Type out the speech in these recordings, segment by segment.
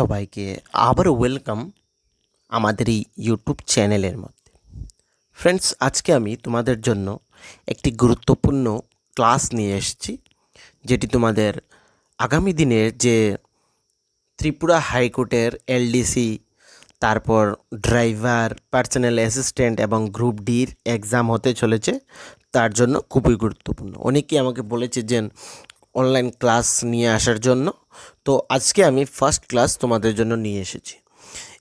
সবাইকে আবারও ওয়েলকাম আমাদের এই ইউটিউব চ্যানেলের মধ্যে। ফ্রেন্ডস আজকে আমি তোমাদের জন্য একটি গুরুত্বপূর্ণ ক্লাস নিয়ে এসেছি, যেটি তোমাদের আগামী দিনের যে ত্রিপুরা হাইকোর্টের এলডিসি তারপর ড্রাইভার পার্সোনাল অ্যাসিস্ট্যান্ট এবং গ্রুপ ডির এক্সাম হতে চলেছে, তার জন্য খুবই গুরুত্বপূর্ণ। অনেকেই আমাকে বলেছে যে অনলাইন ক্লাস নিয়ে আসার জন্য তো আজকে আমি ফার্স্ট ক্লাস তোমাদের জন্য নিয়ে এসেছি।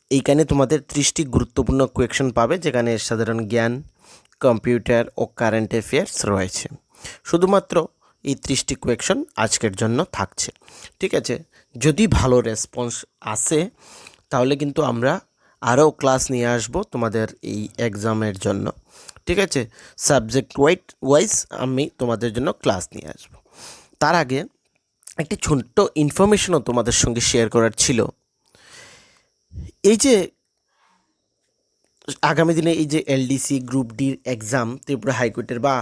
এইখানে তোমাদের ত্রিশটি গুরুত্বপূর্ণ কোয়েকশন পাবে, যেখানে সাধারণ জ্ঞান কম্পিউটার ও কারেন্ট অ্যাফেয়ার্স রয়েছে। শুধুমাত্র এই ত্রিশটি কোয়েকশন আজকের জন্য থাকছে। ঠিক আছে? যদি ভালো রেসপন্স আসে, তাহলে কিন্তু আমরা আরও ক্লাস নিয়ে আসব তোমাদের এই এক্সামের জন্য। ঠিক আছে? সাবজেক্ট ওয়াইট ওয়াইজ আমি তোমাদের জন্য ক্লাস নিয়ে আসব। তার আগে একটি ছোট্ট ইনফরমেশনও তোমাদের সঙ্গে শেয়ার করার ছিল। এই যে, আগামী দিনে এই যে এলডিসি গ্রুপ ডির এক্সাম ত্রিপুরা হাইকোর্টের বা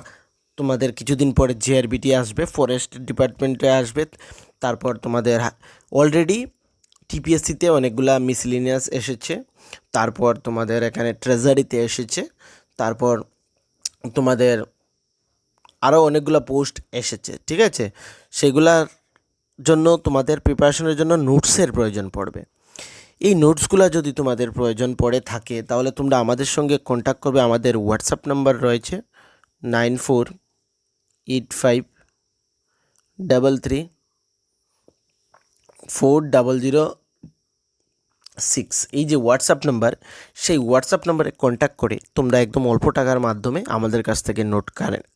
তোমাদের কিছুদিন পরে জেআরবিটি আসবে ফরেস্ট ডিপার্টমেন্টে আসবে, তারপর তোমাদের অলরেডি টিপিএসসিতে অনেকগুলা মিসলিনিয়াস এসেছে, তারপর তোমাদের এখানে ট্রেজারিতে এসেছে, তারপর তোমাদের আরও অনেকগুলো পোস্ট এসেছে, ঠিক আছে? সেগুলার জন্য তোমাদের প্রিপারেশনের জন্য নোটসের প্রয়োজন পড়বে। এই নোটসগুলো যদি তোমাদের প্রয়োজন পড়ে থাকে, তাহলে তোমরা আমাদের সঙ্গে কন্ট্যাক্ট করবে। আমাদের হোয়াটসঅ্যাপ নাম্বার রয়েছে nine four eight five double three four double zero six. এই যে হোয়াটসঅ্যাপ নাম্বার সেই হোয়াটসঅ্যাপ নাম্বারে কন্ট্যাক্ট করে তোমরা একদম অল্প টাকার মাধ্যমে আমাদের কাছ থেকে নোট কারেন্ট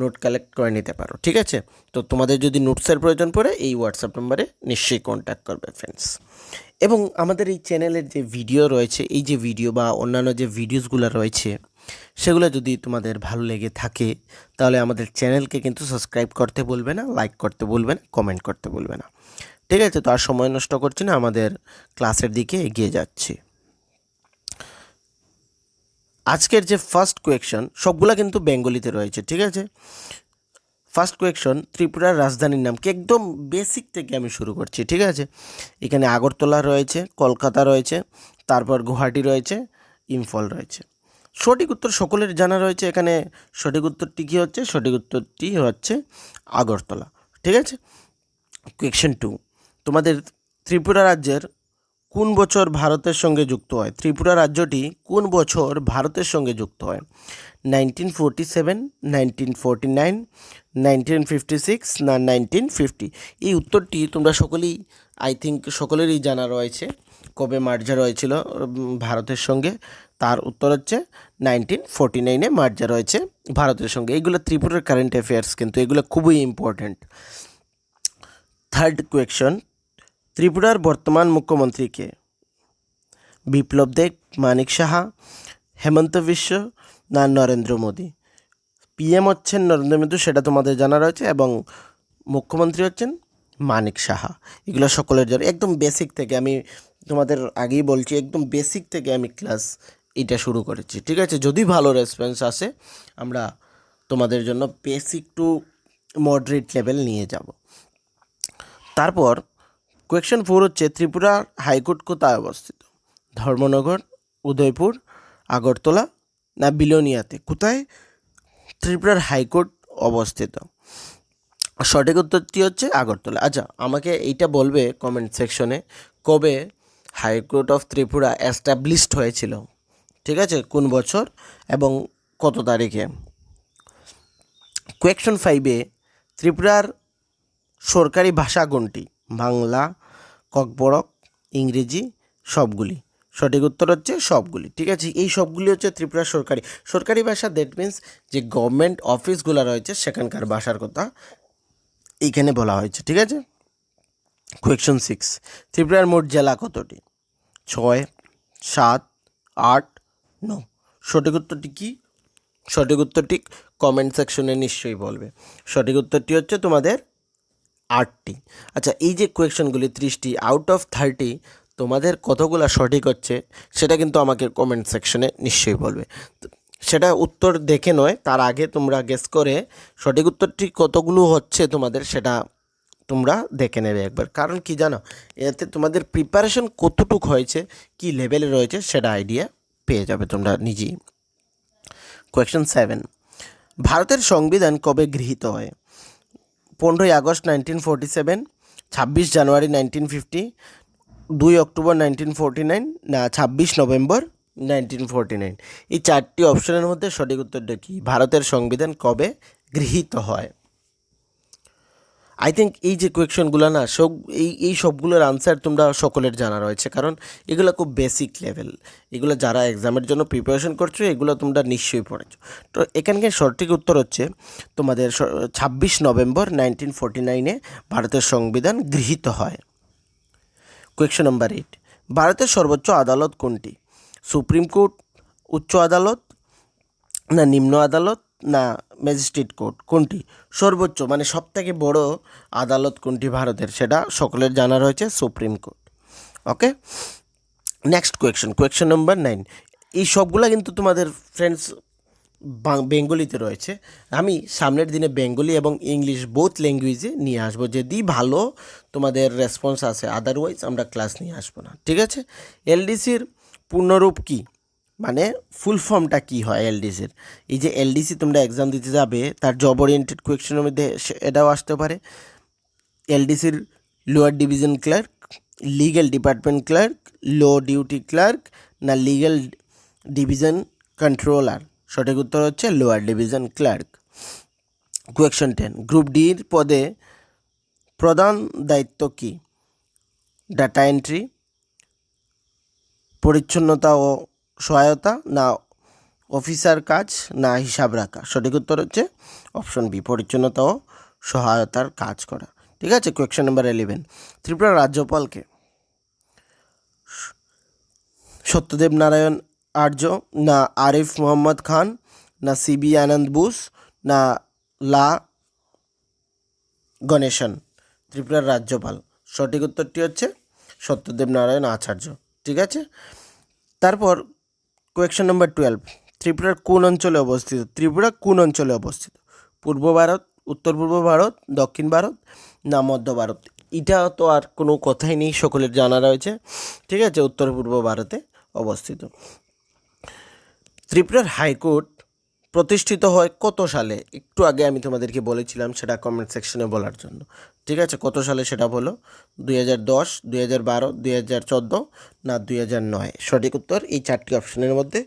নোট কালেক্ট করে নিতে পারো, ঠিক আছে? তো তোমাদের যদি নোটসের প্রয়োজন পড়ে, এই হোয়াটসঅ্যাপ নম্বরে নিশ্চয়ই কন্ট্যাক্ট করবে ফ্রেন্ডস এবং আমাদের এই চ্যানেলের যে ভিডিও রয়েছে, এই যে ভিডিও বা অন্যান্য যে ভিডিওসগুলো রয়েছে, সেগুলো যদি তোমাদের ভালো লেগে থাকে, তাহলে আমাদের চ্যানেলকে কিন্তু সাবস্ক্রাইব করতে বলবে না লাইক করতে বলবে না কমেন্ট করতে বলবে না। ঠিক আছে? তো আর সময় নষ্ট করছি না, আমাদের ক্লাসের দিকে এগিয়ে যাচ্ছি। আজকের যে ফার্স্ট কোয়েকশন সবগুলা কিন্তু বেঙ্গলিতে রয়েছে, ঠিক আছে? ফার্স্ট কোয়েকশন ত্রিপুরার রাজধানীর নাম কি? একদম বেসিক থেকে আমি শুরু করছি, ঠিক আছে? এখানে আগরতলা রয়েছে, কলকাতা রয়েছে, তারপর গুয়াহাটি রয়েছে, ইম্ফল রয়েছে। সঠিক উত্তর সকলের জানা রয়েছে, এখানে সঠিক উত্তরটি কী হচ্ছে? সঠিক উত্তরটি হচ্ছে আগরতলা, ঠিক আছে? কোয়েকশন টু তোমাদের ত্রিপুরা রাজ্যের কোন বছর ভারতের সঙ্গে যুক্ত হয়? ত্রিপুরা রাজ্যটি কোন বছর ভারতের সঙ্গে যুক্ত হয়? Nineteen forty seven nineteen forty nine nineteen fifty six না নাইনটিন ফিফটি এই উত্তরটি তোমরা সকলেই আই থিঙ্ক সকলেরই জানা রয়েছে। কবে মার্জা রয়েছিল উম, ভারতের সঙ্গে? তার উত্তর হচ্ছে নাইনটিন ফোরটি নাইনে মার্জা রয়েছে ভারতের সঙ্গে। এইগুলো ত্রিপুরার কারেন্ট অ্যাফেয়ার্স কিন্তু এগুলো খুবই ইম্পর্ট্যান্ট থার্ড কোয়েকশন ত্রিপুরার বর্তমান মুখ্যমন্ত্রীকে। বিপ্লব দেব, মানিক সাহা, হেমন্ত বিশ্ব না নরেন্দ্র মোদী। পিএম হচ্ছেন নরেন্দ্র মোদী, সেটা তোমাদের জানা রয়েছে, এবং মুখ্যমন্ত্রী হচ্ছেন মানিক সাহা। এগুলো সকলের জন্য, একদম বেসিক থেকে আমি তোমাদের আগেই বলছি, একদম বেসিক থেকে আমি ক্লাস এটা শুরু করেছি, ঠিক আছে? যদি ভালো রেসপন্স আসে, আমরা তোমাদের জন্য বেসিক টু মডারেট লেভেল নিয়ে যাব। তারপর কোয়েকশন ফোর হচ্ছে ত্রিপুরা হাইকোর্ট কোথায় অবস্থিত? ধর্মনগর, উদয়পুর, আগরতলা না বিলোনিয়াতে? কোথায়? ত্রিপুরার হাইকোর্ট অবস্থিত। সঠিক উত্তরটি হচ্ছে আগরতলা। আচ্ছা আমাকে এইটা বলবে কমেন্ট সেকশনে কবে হাইকোর্ট অফ ত্রিপুরা অ্যাস্টাবলিশড হয়েছিল? ঠিক আছে? কোন বছর এবং কত তারিখে? কোয়েকশন ফাইভে ত্রিপুরার সরকারি ভাষা কোনটি? বাংলা, ককবরক, ইংরেজি সবগুলি। সঠিক উত্তর হচ্ছে সবগুলি। ঠিক আছে, এই সবগুলি হচ্ছে ত্রিপুরা সরকারি। সরকারি ভাষা দ্যাট মিন্স যে গভর্নমেন্ট অফিসগুলো রয়েছে, সেখানকার ভাষার কথা এইখানে বলা হয়েছে। ঠিক আছে? কোয়েকশন সিক্স ত্রিপুরার মোট জেলা কতটি? ছয়, সাত, আট, ন। সঠিক উত্তরটি কী? সঠিক উত্তরটি কমেন্ট সেকশনে নিশ্চয়ই বলবে। সঠিক উত্তরটি হচ্ছে তোমাদের আটটি। আচ্ছা এই যে কোয়েকশনগুলি ত্রিশটি আউট অফ থার্টি তোমাদের কতগুলো সঠিক হচ্ছে, সেটা কিন্তু আমাকে কমেন্ট সেকশনে নিশ্চয়ই বলবে। সেটা উত্তর দেখে নয়, তার আগে তোমরা গেস করে সঠিক উত্তরটি কতগুলো হচ্ছে তোমাদের সেটা তোমরা দেখে নেবে একবার। কারণ কি জানো, এতে তোমাদের প্রিপারেশন কতটুক হয়েছে, কি লেভেলে রয়েছে, সেটা আইডিয়া পেয়ে যাবে তোমরা নিজেই। কোয়েশ্চেন সেভেন ভারতের সংবিধান কবে গৃহীত হয়? পনেরোই আগস্ট নাইনটিন ফোরটি সেভেন ছাব্বিশ জানুয়ারি নাইনটিন ফিফটি দুই অক্টোবর নাইনটিন ফোরটি নাইন না ছাব্বিশ নভেম্বর নাইনটিন ফোরটি নাইন এই চারটি অপশনের মধ্যে সঠিক উত্তরটা কী? ভারতের সংবিধান কবে গৃহীত হয়? আই থিঙ্ক এই যে কোয়েকশনগুলো না, সব এই এই সবগুলোর আনসার তোমরা সকলের জানা রয়েছে। কারণ এগুলো খুব বেসিক লেভেল এগুলো যারা এক্সামের জন্য প্রিপারেশন করছ, এগুলো তোমরা নিশ্চয়ই পড়েছো। তো এখানকার সঠিক উত্তর হচ্ছে, তোমাদের ছাব্বিশ নভেম্বর নাইনটিন ফোরটি নাইনে ভারতের সংবিধান গৃহীত হয়। কোয়েকশন নাম্বার এইট ভারতের সর্বোচ্চ আদালত কোনটি? সুপ্রিম কোর্ট উচ্চ আদালত, না নিম্ন আদালত? না ম্যাজিস্ট্রেট কোর্ট কোনটি? সর্বোচ্চ মানে সবথেকে বড় আদালত কোনটি ভারতের? সেটা সকলের জানা রয়েছে, supreme court. Okay? Next question question number nine এই সবগুলা কিন্তু তোমাদের ফ্রেন্ডস বেঙ্গলিতে রয়েছে। আমি সামনের দিনে বেঙ্গলি এবং ইংলিশ বোথ ল্যাঙ্গুয়েজে নিয়ে আসব। যদি ভালো তোমাদের রেসপন্স আছে আদারওয়াইজ আমরা ক্লাস নিয়ে আসব না। ঠিক আছে? এলডিসির পূর্ণরূপ কী? মানে ফুল ফর্মটা কী হয় এলডিসির এই যে এলডিসি তোমরা এক্সাম দিতে যাবে, তার জব ওরিয়েন্টেড কোয়েকশনের মধ্যে এটাও আসতে পারে। এলডিসির lower division clerk legal department clerk low duty clerk না লিগ্যাল ডিভিশন কন্ট্রোলার সঠিক উত্তর হচ্ছে lower division clerk question ten group ডির পদে প্রধান দায়িত্ব কী? ডাটা এন্ট্রি পরিচ্ছন্নতা ও সহায়তা, না অফিসার কাজ, না হিসাব রাখা। সঠিক উত্তর হচ্ছে অপশন বি পরিচ্ছন্নতা ও সহায়তার কাজ করা। ঠিক আছে? কোয়েকশন নাম্বার ইলেভেন ত্রিপুরা রাজ্যপালকে সত্যদেব নারায়ণ আর্য, না আরিফ মোহাম্মদ খান, না সিবি আনন্দ বোস, না লা গণেশন ত্রিপুরার রাজ্যপাল। সঠিক উত্তরটি হচ্ছে সত্যদেব নারায়ণ আচার্য। ঠিক আছে? তারপর কোয়েকশন নম্বর টুয়েলভ, ত্রিপুরার কোন অঞ্চলে অবস্থিত? ত্রিপুরা কোন অঞ্চলে অবস্থিত? পূর্ব ভারত, উত্তর পূর্ব ভারত, দক্ষিণ ভারত না মধ্য ভারত? এটা তো আর কোনো কথাই নেই, সকলের জানা রয়েছে। ঠিক আছে, উত্তর পূর্ব ভারতে অবস্থিত। ত্রিপুরার হাইকোর্ট প্রতিষ্ঠিত হয় কত সালে? একটু আগে আমি তোমাদেরকে বলেছিলাম সেটা কমেন্ট সেকশনে বলার জন্য। ঠিক আছে? কত সালে সেটা বলো? দুই হাজার দশ, দুই হাজার বারো, দুই হাজার চোদ্দ না দুই হাজার নয়? সঠিক উত্তর এই চারটি অপশনের মধ্যে।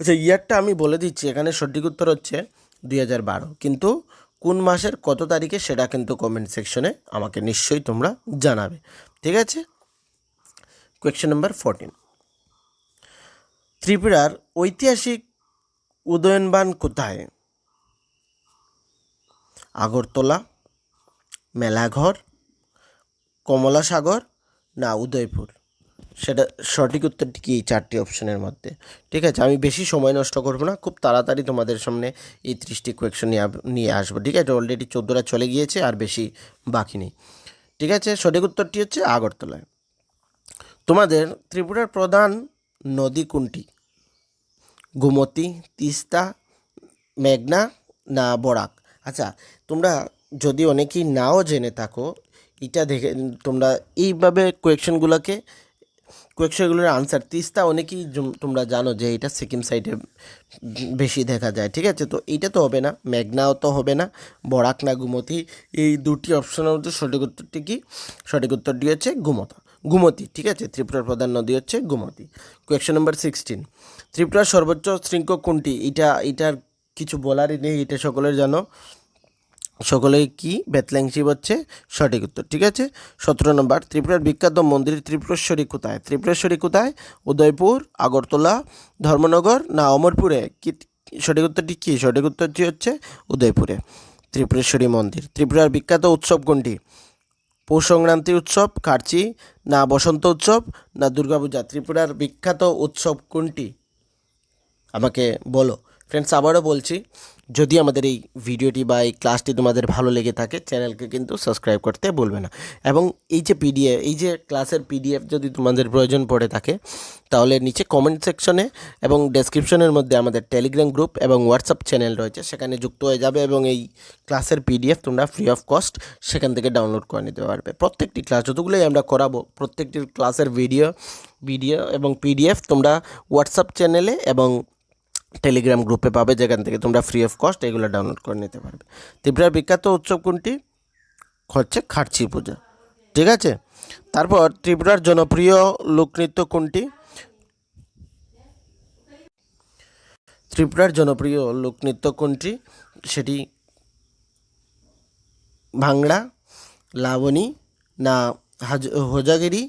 আচ্ছা ইয়ারটা আমি বলে দিচ্ছি। এখানে সঠিক উত্তর হচ্ছে দুই হাজার বারো। কিন্তু কোন মাসের কত তারিখে সেটা কিন্তু কমেন্ট সেকশনে আমাকে নিশ্চয়ই তোমরা জানাবে। ঠিক আছে? কোয়েশ্চেন নাম্বার ফোরটিন ত্রিপুরার ঐতিহাসিক উদয়নবান কোথায়? আগরতলা, মেলাঘর, কমলাসাগর না উদয়পুর? সেটা সঠিক উত্তরটি কি এই চারটি অপশনের মধ্যে? ঠিক আছে, আমি বেশি সময় নষ্ট করব না, খুব তাড়াতাড়ি তোমাদের সামনে এই ত্রিশটি কোয়েকশন নিয়ে নিয়ে আসব, ঠিক আছে? অলরেডি চোদ্দোটা চলে গিয়েছে, আর বেশি বাকি নেই। ঠিক আছে, সঠিক উত্তরটি হচ্ছে আগরতলায়। তোমাদের ত্রিপুরার প্রধান নদী কোনটি? গোমতী, তিস্তা, মেঘনা না বরাক। আচ্ছা তোমরা যদি অনেকেই নাও জেনে থাকো, এটা দেখে তোমরা এইভাবে কোয়েকশনগুলোকে, কোয়েকশনগুলোর আনসার, তিস্তা অনেকেই তোমরা জানো যে এটা সিকিম সাইডে বেশি দেখা যায়, ঠিক আছে? তো এইটা তো হবে না, মেঘনাও তো হবে না, বরাক না গুমতি, এই দুটি অপশনের মধ্যে সঠিক উত্তরটি কি? সঠিক উত্তরটি হচ্ছে গুমতা, গুমতি, ঠিক আছে? ত্রিপুরার প্রধান নদী হচ্ছে গুমতি। কোয়েকশন নাম্বার সিক্সটিন ত্রিপুরার সর্বোচ্চ শৃঙ্গ কোনটি? এটা, এটার কিছু বলারই নেই, এটা সকলের জানো। সকলেই কি? বেতল্যাংশিপ হচ্ছে সঠিক উত্তর, ঠিক আছে? সতেরো নম্বর, ত্রিপুরার বিখ্যাত মন্দির ত্রিপুরেশ্বরী কোথায়? ত্রিপুরেশ্বরী কোথায়? উদয়পুর, আগরতলা, ধর্মনগর না অমরপুরে? কি, সঠিক উত্তরটি কী? সঠিক উত্তরটি হচ্ছে উদয়পুরে, ত্রিপুরেশ্বরী মন্দির। ত্রিপুরার বিখ্যাত উৎসব কোনটি? পৌষ সংক্রান্তি উৎসব, কার্চি, না বসন্ত উৎসব, না দুর্গাপূজা। ত্রিপুরার বিখ্যাত উৎসব কোনটি? আমাকে বলো। ফ্রেন্ডস আবারও বলছি, যদি আমাদের এই ভিডিওটি বা এই ক্লাসটি তোমাদের ভালো লেগে থাকে, চ্যানেলকে কিন্তু সাবস্ক্রাইব করতে বলবে না। এবং এই যে পিডিএফ এই যে ক্লাসের পিডিএফ যদি তোমাদের প্রয়োজন পড়ে থাকে, তাহলে নিচে কমেন্ট সেকশনে এবং ডেসক্রিপশনের মধ্যে আমাদের টেলিগ্রাম গ্রুপ এবং হোয়াটসঅ্যাপ চ্যানেল রয়েছে, সেখানে যুক্ত হয়ে যাবে এবং এই ক্লাসের পিডিএফ তোমরা ফ্রি অফ কস্ট সেখান থেকে ডাউনলোড করে নিতে পারবে। প্রত্যেকটি ক্লাস যতগুলোই আমরা করাবো, প্রত্যেকটি ক্লাসের ভিডিও ভিডিও এবং পিডিএফ তোমরা হোয়াটসঅ্যাপ চ্যানেলে এবং টেলিগ্রাম গ্রুপে পাবে, যেখান থেকে তোমরা ফ্রি অফ কস্ট এগুলো ডাউনলোড করে নিতে পারবে। ত্রিপুরার বিখ্যাত উৎসব কোনটি? হচ্ছে খাটচি পূজা। ঠিক আছে? তারপর ত্রিপুরার জনপ্রিয় লোকনৃত্য কোনটি? ত্রিপুরার জনপ্রিয় লোকনৃত্য কোনটি? সেটি ভাংড়া, লাবণী, না হাজ, হোজাগিরি,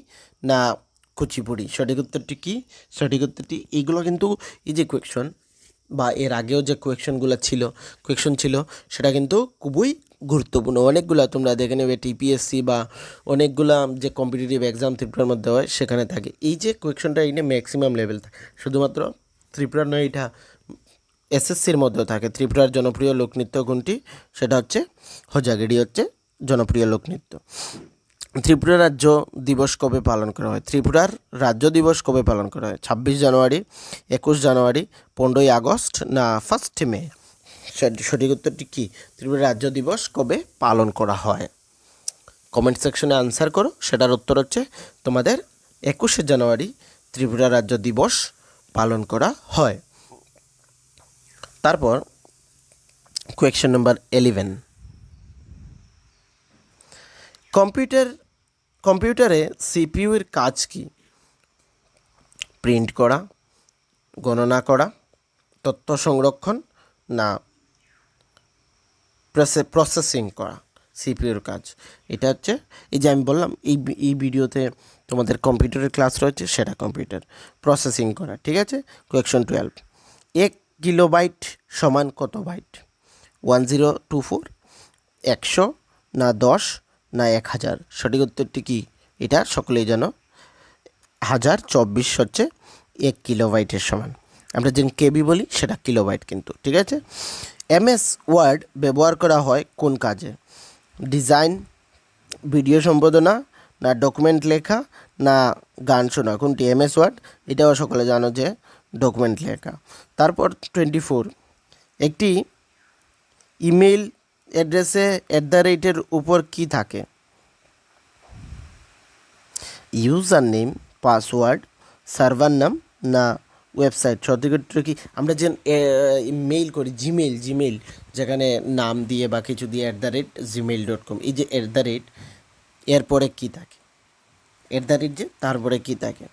না কুচিপুড়ি। সঠিক উত্তরটি কী? সঠিক উত্তরটি এইগুলো কিন্তু যে কোয়েকশন বা এর আগেও যে কোয়েকশনগুলো ছিল কোয়েকশন ছিল, সেটা কিন্তু খুবই গুরুত্বপূর্ণ। অনেকগুলো তোমরা দেখে নেবে টিপিএসসি বা অনেকগুলা যে কম্পিটিটিভ এক্সাম ত্রিপুরার মধ্যে হয়, সেখানে থাকে। এই যে কোয়েকশনটা এই ম্যাক্সিমাম লেভেল থাকে। শুধুমাত্র ত্রিপুরার নয়, এটা এসএসসির মধ্যেও থাকে। ত্রিপুরার জনপ্রিয় লোকনৃত্য কোনটি? সেটা হচ্ছে হোজাগিরি হচ্ছে জনপ্রিয় লোকনৃত্য। ত্রিপুরা রাজ্য দিবস কবে পালন করা হয়? ত্রিপুরার রাজ্য দিবস কবে পালন করা হয়? ছাব্বিশ জানুয়ারি, একুশ জানুয়ারি, পনেরোই আগস্ট না ফার্স্ট মে? সঠিক উত্তরটি কী? ত্রিপুরা রাজ্য দিবস কবে পালন করা হয়? কমেন্ট সেকশনে আনসার করো, সেটার উত্তর হচ্ছে তোমাদের একুশে জানুয়ারি ত্রিপুরা রাজ্য দিবস পালন করা হয়। তারপর কোয়েকশন নাম্বার এলিভেন কম্পিউটার কম্পিউটারে সিপিইউর কাজ কি? প্রিন্ট করা, গণনা করা, তথ্য সংরক্ষণ না প্রসেসিং করা, সিপিইউর কাজ? এটা হচ্ছে এই যে আমি বললাম, এই এই ভিডিওতে তোমাদের কম্পিউটারের ক্লাস রয়েছে, সেটা কম্পিউটার প্রসেসিং করা, ঠিক আছে? কোয়েকশন টুয়েলভ এক কিলোবাইট সমান কত byte? One zero two four একশো না দশ না এক হাজার। সঠিক উত্তরটি কি? এটা সকলেই জানো। হাজার চব্বিশ হচ্ছে এক কিলোবাইটের সমান। আমরা যে কেবি বলি, সেটা কিলোবাইট কিন্তু, ঠিক আছে? এমএস ওয়ার্ড ব্যবহার করা হয় কোন কাজে? ডিজাইন, ভিডিও সম্পাদনা, না ডকুমেন্ট লেখা, না গান শোনা? কোনটি? MS Word? এটাও সকলে জানো যে ডকুমেন্ট লেখা। তারপর টোয়েন্টি ফোর। একটি ইমেল অ্যাড্রেসে অ্যাট দ্য রেটের উপর কি থাকে? ইউজার নেম পাসওয়ার্ড সার্ভার নাম না ওয়েবসাইট সঠিক কি? আমরা যে মেইল করি জিমেল জিমেল যেখানে নাম দিয়ে বা কিছু দিয়ে at the rate Gmail dot com এই যে অ্যাট দ্য রেট এরপরে কী থাকে? অ্যাট দ্য রেট যে, তারপরে কী থাকে?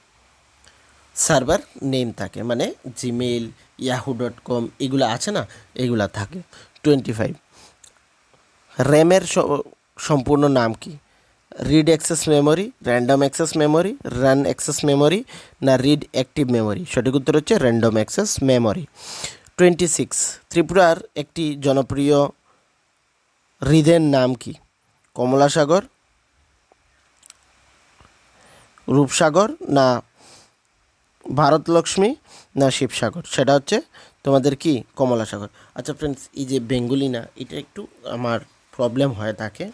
সার্ভার নেম থাকে মানে জিমেল ইয়াহু ডট কম এগুলো আছে না? এগুলা থাকে। টোয়েন্টি ফাইভ র্যামের সম্পূর্ণ নাম কি? Read access memory random access memory run access memory না রিড অ্যাক্টিভ মেমোরি সঠিক উত্তর হচ্ছে random access memory twenty six ত্রিপুরার একটি জনপ্রিয় হ্রদের নাম কি? কমলাসাগর, রূপসাগর, না ভারতলক্ষ্মী, না শিবসাগর? সেটা হচ্ছে তোমাদের কি? কমলা সাগর আচ্ছা ফ্রেন্ডস এই যে বেঙ্গলি না, এটা একটু আমার প্রবলেম হয়ে থাকে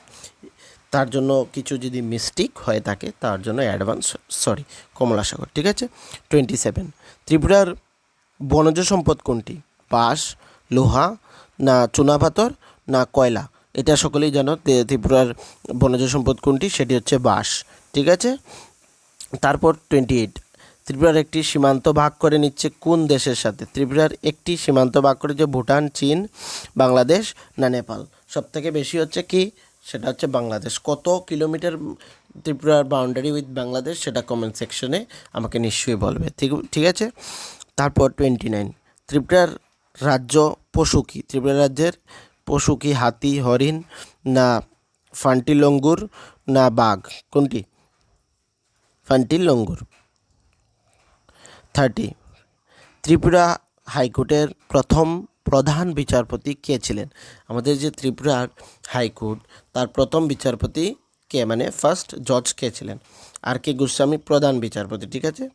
তার জন্য কিছু যদি মিস্টেক হয়ে থাকে তার জন্য অ্যাডভান্স সরি কমলা সাগর, ঠিক আছে? টোয়েন্টি সেভেন ত্রিপুরার বনজ সম্পদ কোনটি? বাঁশ, লোহা না চুনাপাথর না কয়লা? এটা সকলেই জানো ত্রিপুরার বনজ সম্পদ কোনটি? সেটি হচ্ছে বাঁশ, ঠিক আছে? তারপর টোয়েন্টি এইট ত্রিপুরার একটি সীমান্ত ভাগ করে নিচ্ছে কোন দেশের সাথে? ত্রিপুরার একটি সীমান্ত ভাগ করেছে ভুটান, চীন, বাংলাদেশ না নেপাল? সব থেকে বেশি হচ্ছে কি? সেটা হচ্ছে বাংলাদেশ। কত কিলোমিটার ত্রিপুরার বাউন্ডারি উইথ বাংলাদেশ সেটা কমেন্ট সেকশনে আমাকে নিশ্চয়ই বলবে। ঠিক ঠিক আছে? তারপর টোয়েন্টি নাইন ত্রিপুরার রাজ্য পশু কি? ত্রিপুরা রাজ্যের পশু কি? হাতি, হরিণ না ফান্টি লঙ্গুর না বাঘ? কোনটি? ফান্টি লঙ্গুর থার্টি ত্রিপুরা হাইকোর্টের প্রথম প্রধান বিচারপতি কে ছিলেন? আমাদের যে ত্রিপুরার হাইকোর্ট, তার প্রথম বিচারপতি কে? মানে ফার্স্ট জজ কে ছিলেন? আর কে গোস্বামী? প্রধান বিচারপতি, ঠিক আছে?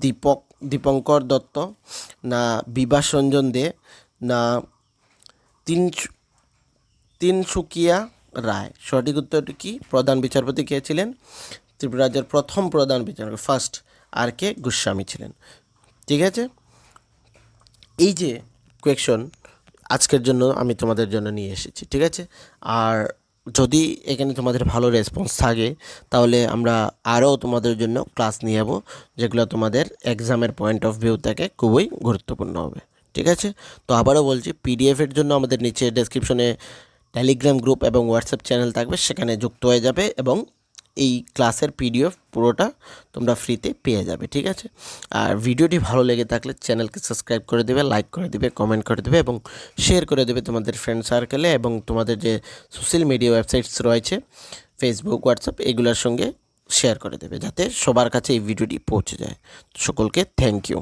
দীপক, দীপঙ্কর দত্ত, না বিভাস রঞ্জন দে, না তিন তিনসুকিয়া রায়। সঠিক উত্তরটি কি? প্রধান বিচারপতি কে ছিলেন? ত্রিপুরা রাজ্যের প্রথম প্রধান বিচারপতি ফার্স্ট আর কে গোস্বামী ছিলেন? ঠিক আছে? এই যে কোয়েকশন আজকের জন্য আমি তোমাদের জন্য নিয়ে এসেছি, ঠিক আছে? আর যদি এখানে তোমাদের ভালো রেসপন্স থাকে, তাহলে আমরা আরও তোমাদের জন্য ক্লাস নিয়ে যাব, যেগুলো তোমাদের এক্সামের পয়েন্ট অফ ভিউ থেকে খুবই গুরুত্বপূর্ণ হবে, ঠিক আছে? তো আবারও বলছি পিডিএফের জন্য আমাদের নিচে ডেসক্রিপশনে টেলিগ্রাম গ্রুপ এবং হোয়াটসঅ্যাপ চ্যানেল থাকবে, সেখানে যুক্ত হয়ে যাবে এবং এই ক্লাসের পিডিএফ পুরোটা তোমরা ফ্রিতে পেয়ে যাবে, ঠিক আছে? আর ভিডিওটি ভালো লেগে থাকলে চ্যানেলকে সাবস্ক্রাইব করে দেবে, লাইক করে দেবে, কমেন্ট করে দেবে এবং শেয়ার করে দেবে তোমাদের ফ্রেন্ড সার্কেলে এবং তোমাদের যে সোশ্যাল মিডিয়া ওয়েবসাইটস রয়েছে, ফেসবুক, হোয়াটসঅ্যাপ, এগুলোর সঙ্গে শেয়ার করে দেবে, যাতে সবার কাছে এই ভিডিওটি পৌঁছে যায়। সকলকে থ্যাংক ইউ।